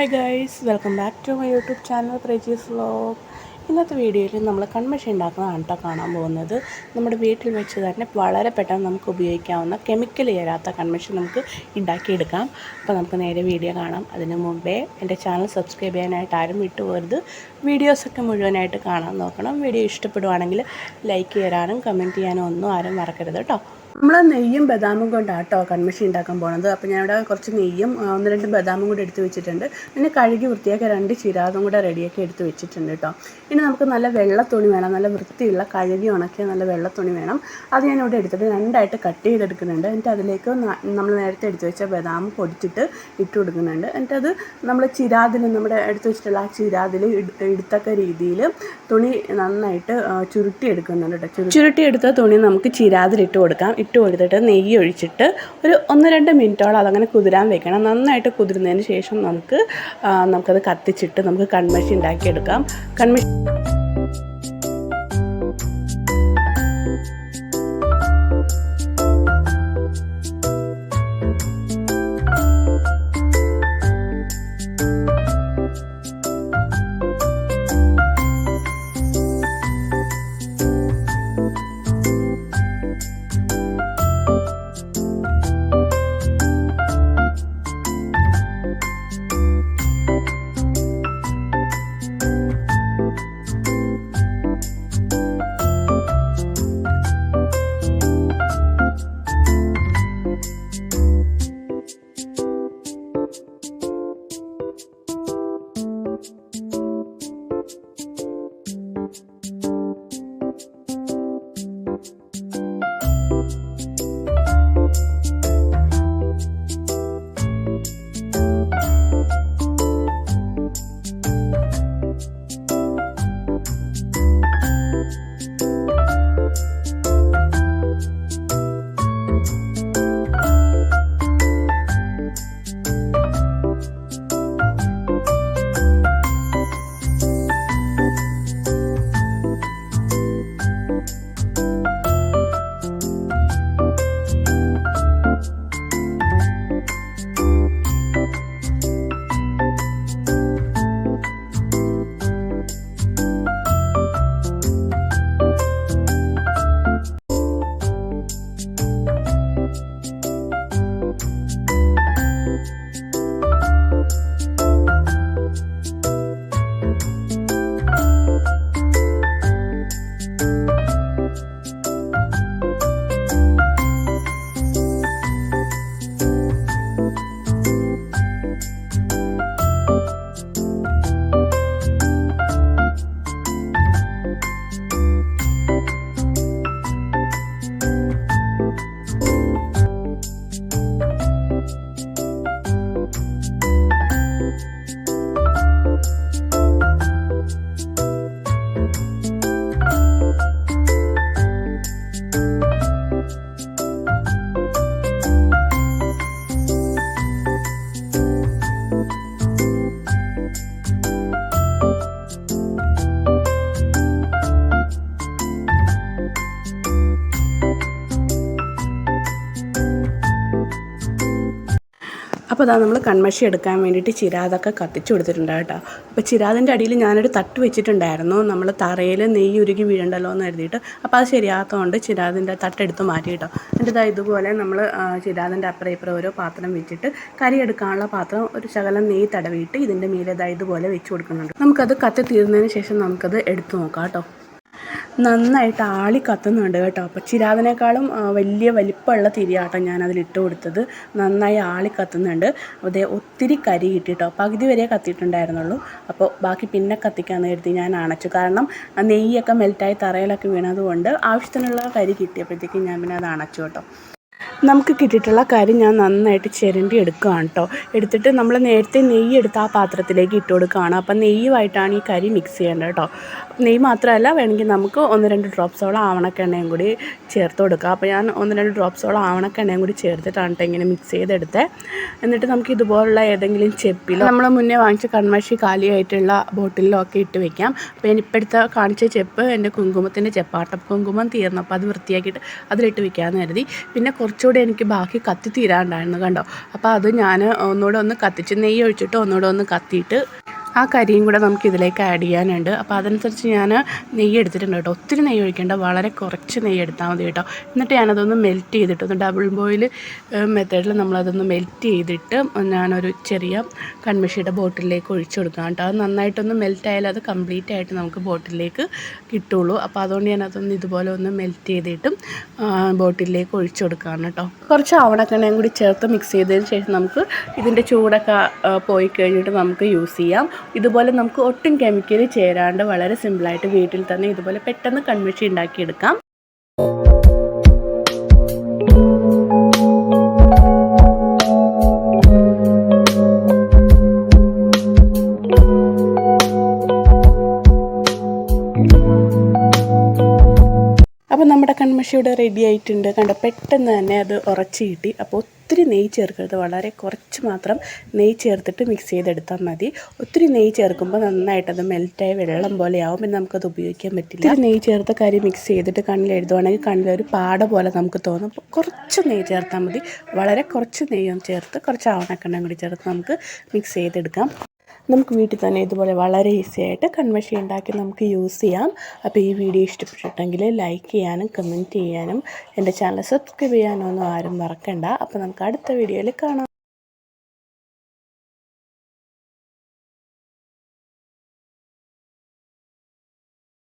Hi guys welcome back to my YouTube channel പ്രേജീസ് vlog ഇന്നത്തെ വീഡിയോയിൽ നമ്മൾ കൺമഷി ഉണ്ടാക്കുന്നതാണ് കേട്ടോ കാണാൻ പോകുന്നത്. നമ്മുടെ വീട്ടിൽ വെച്ച് തന്നെ വളരെ പെട്ടെന്ന് നമുക്ക് ഉപയോഗിക്കാവുന്ന കെമിക്കൽ ചേരാത്ത കൺമഷി നമുക്ക് ഉണ്ടാക്കിയെടുക്കാം. അപ്പോൾ നമുക്ക് നേരെ വീഡിയോ കാണാം. അതിന് മുമ്പേ എന്റെ ചാനൽ സബ്സ്ക്രൈബ് ചെയ്യാനായിട്ട് ആരും വിട്ടുപോകരുത്. വീഡിയോസൊക്കെ മുഴുവനായിട്ട് കാണാൻ നോക്കണം. വീഡിയോ ഇഷ്ടപ്പെടുവാണെങ്കിൽ ലൈക്ക് ചെയ്യാനും കമന്റ് ചെയ്യാനും ഒന്നും ആരും മറക്കരുത് കേട്ടോ നമ്മൾ നെയ്യും ബദാമും കൊണ്ടാണ് കേട്ടോ കൺമഷി ഉണ്ടാക്കാൻ പോണത്. അപ്പോൾ ഞാനിവിടെ കുറച്ച് നെയ്യും ഒന്ന് രണ്ട് ബദാമും കൂടെ എടുത്ത് വെച്ചിട്ടുണ്ട്. പിന്നെ കഴുകി വൃത്തിയാക്കി രണ്ട് ചിരാതും കൂടെ റെഡിയാക്കി എടുത്ത് വെച്ചിട്ടുണ്ട് കേട്ടോ ഇനി നമുക്ക് നല്ല വെള്ള തുണി വേണം. നല്ല വൃത്തിയുള്ള കഴുകി ഉണക്കിയ നല്ല വെള്ള തുണി വേണം. അത് ഞാനിവിടെ എടുത്തിട്ട് രണ്ടായിട്ട് കട്ട് ചെയ്തെടുക്കുന്നുണ്ട്. എന്നിട്ട് അതിലേക്ക് നമ്മൾ നേരത്തെ എടുത്ത് വെച്ച ബദാം പൊടിച്ചിട്ട് ഇട്ട് കൊടുക്കുന്നുണ്ട്. എന്നിട്ട് അത് നമ്മൾ ചിരാതിൽ നമ്മുടെ എടുത്ത് വെച്ചിട്ടുള്ള ആ ചിരാതിൽ എടുത്തക്ക രീതിയിൽ തുണി നന്നായിട്ട് ചുരുട്ടി എടുക്കുന്നുണ്ട് കേട്ടോ ചുരുട്ടി എടുത്ത തുണി നമുക്ക് ചിരാതിലിട്ട് കൊടുക്കാം. ഇട്ട് കൊടുത്തിട്ട് നെയ്യ് ഒഴിച്ചിട്ട് ഒരു ഒന്ന് രണ്ട് മിനിറ്റോളം അതങ്ങനെ കുതിരാൻ വെക്കണം. നന്നായിട്ട് കുതിരുന്നതിന് ശേഷം നമുക്ക് നമുക്കത് കത്തിച്ചിട്ട് നമുക്ക് കൺമഷി ഉണ്ടാക്കിയെടുക്കാം. കൺമഷി അപ്പോൾ അതാ നമ്മൾ കൺമഷി എടുക്കാൻ വേണ്ടിയിട്ട് ചിരാതൊക്കെ കത്തിച്ചു കൊടുത്തിട്ടുണ്ട് കേട്ടോ. അപ്പോൾ ചിരാതിന്റെ അടിയിൽ ഞാനൊരു തട്ട് വെച്ചിട്ടുണ്ടായിരുന്നു. നമ്മൾ തറയിൽ നെയ്യ് ഉരുകി വീഴണ്ടല്ലോ എന്ന് കരുതിയിട്ട്. അപ്പോൾ അത് ശരിയാത്തതുകൊണ്ട് ചിരാതിന്റെ തട്ടെടുത്ത് മാറ്റി കേട്ടോ. എന്നിട്ട് ഇതാ ഇതുപോലെ നമ്മൾ ചിരാതിന്റെ അപ്പുറം ഇപ്പുറം ഓരോ പാത്രം വെച്ചിട്ട് കറി എടുക്കാനുള്ള പാത്രം ഒരു ശകലം നെയ്യ് തടവിയിട്ട് ഇതിന്റെ ഇതാ ഇതുപോലെ വെച്ച് കൊടുക്കുന്നുണ്ട്. നമുക്കത് കത്തി തീർന്നതിന് ശേഷം നമുക്കത് എടുത്തു നോക്കാം കേട്ടോ. നന്നായിട്ട് ആളി കത്തുന്നുണ്ട് കേട്ടോ. അപ്പോൾ ചിരാതിനേക്കാളും വലിയ വലിപ്പമുള്ള തിരിയാട്ടോ ഇട്ട് കൊടുത്തത് നന്നായി ആളി കത്തുന്നുണ്ട്. അതേ ഒത്തിരി കരി കിട്ടിട്ടോ. പകുതി വരെ കത്തിയിട്ടുണ്ടായിരുന്നുള്ളൂ. അപ്പോൾ ബാക്കി പിന്നെ കത്തിക്കാമെന്ന് കരുതി ഞാൻ അണച്ചു. കാരണം നെയ്യൊക്കെ മെൽറ്റായി തറയിലൊക്കെ വീണതുകൊണ്ട് ആവശ്യത്തിനുള്ള കരി കിട്ടിയപ്പോഴത്തേക്കും ഞാൻ പിന്നെ അത് അണച്ചു കേട്ടോ. നമുക്ക് കിട്ടിയിട്ടുള്ള കരി ഞാൻ നന്നായിട്ട് ചിരണ്ടി എടുക്കുകയാണ് കേട്ടോ എടുത്തിട്ട് നമ്മൾ നേരത്തെ നെയ്യ് എടുത്ത് ആ പാത്രത്തിലേക്ക് ഇട്ട് കൊടുക്കുകയാണ്. അപ്പം നെയ്യുമായിട്ടാണ് ഈ കരി മിക്സ് ചെയ്യേണ്ടത് കേട്ടോ നെയ്യ് മാത്രമല്ല വേണമെങ്കിൽ നമുക്ക് ഒന്ന് രണ്ട് ഡ്രോപ്സോളം ആവണക്കെണ്ണയും കൂടി ചേർത്ത് കൊടുക്കുക അപ്പോൾ ഞാൻ ഒന്ന് രണ്ട് ഡ്രോപ്സോളം ആവണക്കെണ്ണയും കൂടി ചേർത്തിട്ടാണ് കേട്ടോ ഇങ്ങനെ മിക്സ് ചെയ്തെടുത്തത് എന്നിട്ട് നമുക്ക് ഇതുപോലുള്ള ഏതെങ്കിലും ചെപ്പിലോ നമ്മൾ മുന്നേ വാങ്ങിച്ച കൺമഷി കാലിയായിട്ടുള്ള ബോട്ടിലോ ഒക്കെ ഇട്ട് വെക്കാം. അപ്പോൾ ഇപ്പോഴത്തെ കാണിച്ച ചെപ്പ് എന്റെ കുങ്കുമത്തിന്റെ ചെപ്പാട്ടം കുങ്കുമം തീർന്നപ്പോൾ അത് വൃത്തിയാക്കിയിട്ട് അതിലിട്ട് വെക്കാമെന്ന് കരുതി. പിന്നെ കുറച്ചുകൂടി കുറച്ചുകൂടി എനിക്ക് ബാക്കി കത്തി തീരാണ്ടായിരുന്നു കണ്ടോ? അപ്പോൾ അത് ഞാൻ ഒന്നുകൂടെ ഒന്ന് കത്തിച്ച് നെയ്യ് ഒഴിച്ചിട്ട് ഒന്നുകൂടെ ഒന്ന് കത്തിയിട്ട് ആ കരിയും കൂടെ നമുക്ക് ഇതിലേക്ക് ആഡ് ചെയ്യാനുണ്ട്. അപ്പോൾ അതനുസരിച്ച് ഞാൻ നെയ്യ് എടുത്തിട്ടുണ്ട് കേട്ടോ. ഒത്തിരി നെയ്യ് ഒഴിക്കേണ്ട. വളരെ കുറച്ച് നെയ്യ് എടുത്താൽ മതി കേട്ടോ. എന്നിട്ട് ഞാനതൊന്ന് മെൽറ്റ് ചെയ്തിട്ട് ഒന്ന് ഡബിൾ ബോയിൽ മെത്തേഡിൽ നമ്മളതൊന്ന് മെൽറ്റ് ചെയ്തിട്ട് ഞാനൊരു ചെറിയ കൺമിഷിയുടെ ബോട്ടിലേക്ക് ഒഴിച്ചു കൊടുക്കാം കേട്ടോ. അത് നന്നായിട്ടൊന്ന് മെൽറ്റ് ആയാലും അത് കംപ്ലീറ്റ് ആയിട്ട് നമുക്ക് ബോട്ടിലേക്ക് കിട്ടുള്ളൂ. അപ്പോൾ അതുകൊണ്ട് ഞാനതൊന്ന് ഇതുപോലെ ഒന്ന് മെൽറ്റ് ചെയ്തിട്ടും ബോട്ടിലേക്ക് ഒഴിച്ചു കൊടുക്കുകയാണ് കേട്ടോ. കുറച്ച് ആവണക്കെണ്ണയും കൂടി ചേർത്ത് മിക്സ് ചെയ്തതിന് ശേഷം നമുക്ക് ഇതിന്റെ ചൂടൊക്കെ പോയി കഴിഞ്ഞിട്ട് നമുക്ക് യൂസ് ചെയ്യാം. ഇതുപോലെ നമുക്ക് ഒട്ടും കെമിക്കൽ ചേരാണ്ട് വളരെ സിമ്പിളായിട്ട് വീട്ടിൽ തന്നെ ഇതുപോലെ പെട്ടെന്ന് കൺമിഷി ഉണ്ടാക്കിയെടുക്കാം. കൺമഷി ഇവിടെ റെഡി ആയിട്ടുണ്ട്. കണ്ടോ പെട്ടെന്ന് തന്നെ അത് ഉറച്ച് കിട്ടി. അപ്പോൾ ഒത്തിരി നെയ്യ് ചേർക്കരുത്. വളരെ കുറച്ച് മാത്രം നെയ്യ് ചേർത്തിട്ട് മിക്സ് ചെയ്തെടുത്താൽ മതി. ഒത്തിരി നെയ്യ് ചേർക്കുമ്പോൾ നന്നായിട്ട് അത് മെൽറ്റായി വെള്ളം പോലെ ആവും. പിന്നെ നമുക്കത് ഉപയോഗിക്കാൻ പറ്റില്ല. ഒത്തിരി നെയ്യ് ചേർത്ത കാര്യം മിക്സ് ചെയ്തിട്ട് കണ്ണിൽ എഴുതുവാണെങ്കിൽ ഒരു പാട പോലെ നമുക്ക് തോന്നും. അപ്പോൾ കുറച്ച് നെയ്യ് ചേർത്താൽ മതി. വളരെ കുറച്ച് നെയ്യും ചേർത്ത് കുറച്ച് ആവണക്കെണ്ണം കൂടി ചേർത്ത് നമുക്ക് മിക്സ് ചെയ്തെടുക്കാം. നമുക്ക് വീട്ടിൽ തന്നെ ഇതുപോലെ വളരെ ഈസി ആയിട്ട് കൺവെർഷൻ ഉണ്ടാക്കി നമുക്ക് യൂസ് ചെയ്യാം. അപ്പോൾ ഈ വീഡിയോ ഇഷ്ടപ്പെട്ടിട്ടുണ്ടെങ്കിൽ ലൈക്ക് ചെയ്യാനും കമന്റ് ചെയ്യാനും എന്റെ ചാനൽ സബ്സ്ക്രൈബ് ചെയ്യാനൊന്നും ആരും മറക്കണ്ട. അപ്പോൾ നമുക്ക് അടുത്ത വീഡിയോയിൽ കാണാം.